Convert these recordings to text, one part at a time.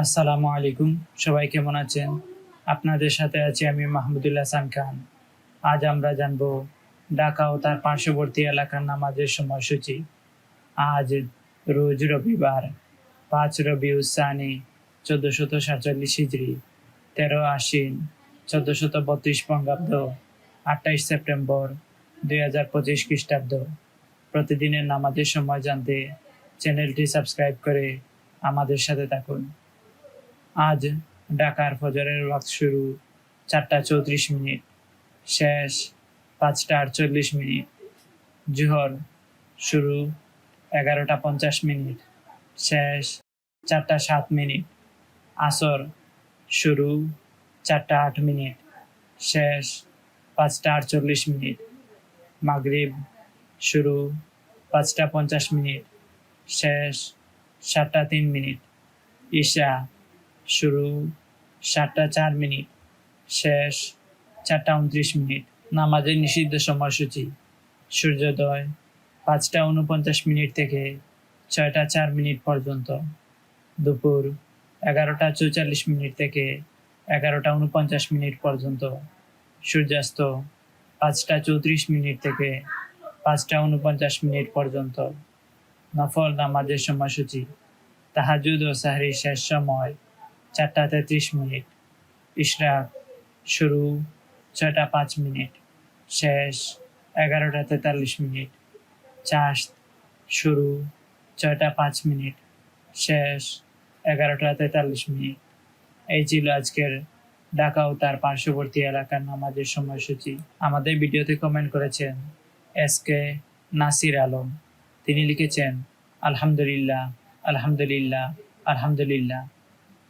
আসসালামু আলাইকুম। সবাই কেমন আছেন? আপনাদের সাথে আছি আমি মাহমুদুল্লাহ হাসান খান। আজ আমরা জানব ঢাকা ও তার পার্শ্ববর্তী এলাকার নামাজের সময়সূচি। আজ রোজ রবিবার, পাঁচ রবি উসানি চোদ্দশত সাতচল্লিশ হিজড়ি তেরো আশ্বিন, চোদ্দশত বত্রিশ বঙ্গাব্দ, আঠাইশ সেপ্টেম্বর, দুই হাজার পঁচিশ খ্রিস্টাব্দ। প্রতিদিনের নামাজের সময় জানতে চ্যানেলটি সাবস্ক্রাইব করে আমাদের সাথে থাকুন। আজ ঢাকার ফজরের ওয়াক্ত শুরু। চারটা চৌত্রিশ মিনিট। শেষ পাঁচটা আটচল্লিশ মিনিট। জুহর শুরু এগারোটা পঞ্চাশ মিনিট। শেষ চারটা সাত মিনিট। আসর শুরু চারটা আট মিনিট। শেষ পাঁচটা আটচল্লিশ মিনিট। মাগরিব শুরু পাঁচটা পঞ্চাশ মিনিট। শেষ সাতটা তিন মিনিট। ঈশা শুরু সাতটা চার মিনিট, শেষ চারটা উনত্রিশ মিনিট। নামাজের নিষিদ্ধ সময়সূচি, সূর্যোদয় পাঁচটা উনপঞ্চাশ মিনিট থেকে ছয়টা চার মিনিট পর্যন্ত। দুপুর এগারোটা চৌচল্লিশ মিনিট থেকে এগারোটা উনপঞ্চাশ মিনিট পর্যন্ত। সূর্যাস্ত পাঁচটা চৌত্রিশ মিনিট থেকে পাঁচটা উনপঞ্চাশ মিনিট পর্যন্ত। নফল নামাজের সময়সূচি, তাহাজুদ ও সাহরির শেষ সময় চারটা তেত্রিশ মিনিট। ইশরাক শুরু, ছয়টা পাঁচ মিনিট। শেষ, এগারোটা তেতাল্লিশ মিনিট। চাষ শুরু, ছয়টা পাঁচ মিনিট। শেষ, এগারোটা তেতাল্লিশ মিনিট। এই ছিল আজকের ঢাকা ও তার পার্শ্ববর্তী এলাকার নামাজের সময়সূচি। আমাদের ভিডিওতে কমেন্ট করেছেন এস কে নাসির আলম। তিনি লিখেছেন, আলহামদুলিল্লাহ আলহামদুলিল্লাহ আলহামদুলিল্লাহ।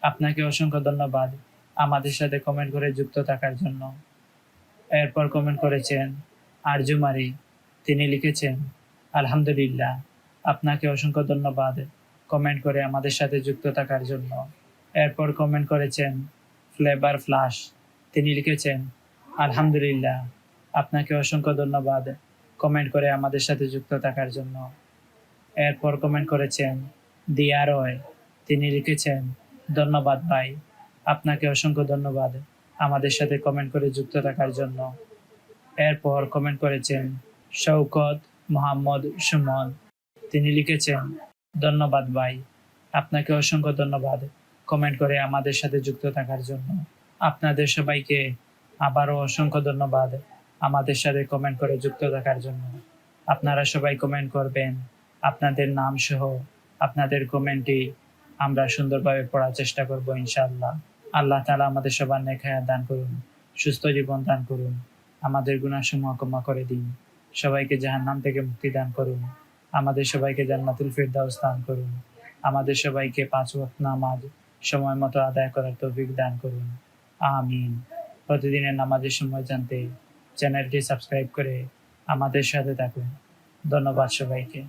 আপনাকে অসংখ্য ধন্যবাদ আমাদের সাথে কমেন্ট করে যুক্ত থাকার জন্য। এরপর কমেন্ট করেছেন আরজুমারি তিনি লিখেছেন, আলহামদুলিল্লাহ, আপনাকে অসংখ্য ধন্যবাদ কমেন্ট করে আমাদের সাথে যুক্ত থাকার জন্য। এরপর কমেন্ট করেছেন ফ্লেভার ফ্লাশ তিনি লিখেছেন, আলহামদুলিল্লাহ, আপনাকে অসংখ্য ধন্যবাদ কমেন্ট করে আমাদের সাথে যুক্ত থাকার জন্য। এরপর কমেন্ট করেছেন দিয়া রয় তিনি লিখেছেন ধন্যবাদ ভাই। আপনাকে অসংখ্য ধন্যবাদ আমাদের সাথে কমেন্ট করে যুক্ত থাকার জন্য। এরপর কমেন্ট করেছেন শৌকত মোহাম্মদ সুমন। তিনি লিখেছেন, ধন্যবাদ ভাই, আপনাকে অসংখ্য ধন্যবাদ কমেন্ট করে আমাদের সাথে যুক্ত থাকার জন্য। আপনাদের সবাইকে আবারও অসংখ্য ধন্যবাদ আমাদের সাথে কমেন্ট করে যুক্ত থাকার জন্য। আপনারা সবাই কমেন্ট করবেন। আপনাদের নাম সহ আপনাদের কমেন্টই আমরা সুন্দরভাবে পড়ার চেষ্টা করব, ইনশাআল্লাহ। আল্লাহ তালা আমাদের সবার নেখায়া দান করুন, সুস্থ জীবন দান করুন, আমাদের গুণাসমূহ ক্ষমা করে দিন। সবাইকে জাহান নাম থেকে মুক্তি দান করুন, আমাদের সবাইকে জান্নাতুল ফিরদাউস দান করুন, আমাদের সবাইকে পাঁচ ওয়াক্ত নামাজ সময় মতো আদায় করার তৌফিক দান করুন। আমিন। প্রতিদিনের নামাজের সময় জানতে চ্যানেলটি সাবস্ক্রাইব করে আমাদের সাথে থাকুন। ধন্যবাদ সবাইকে।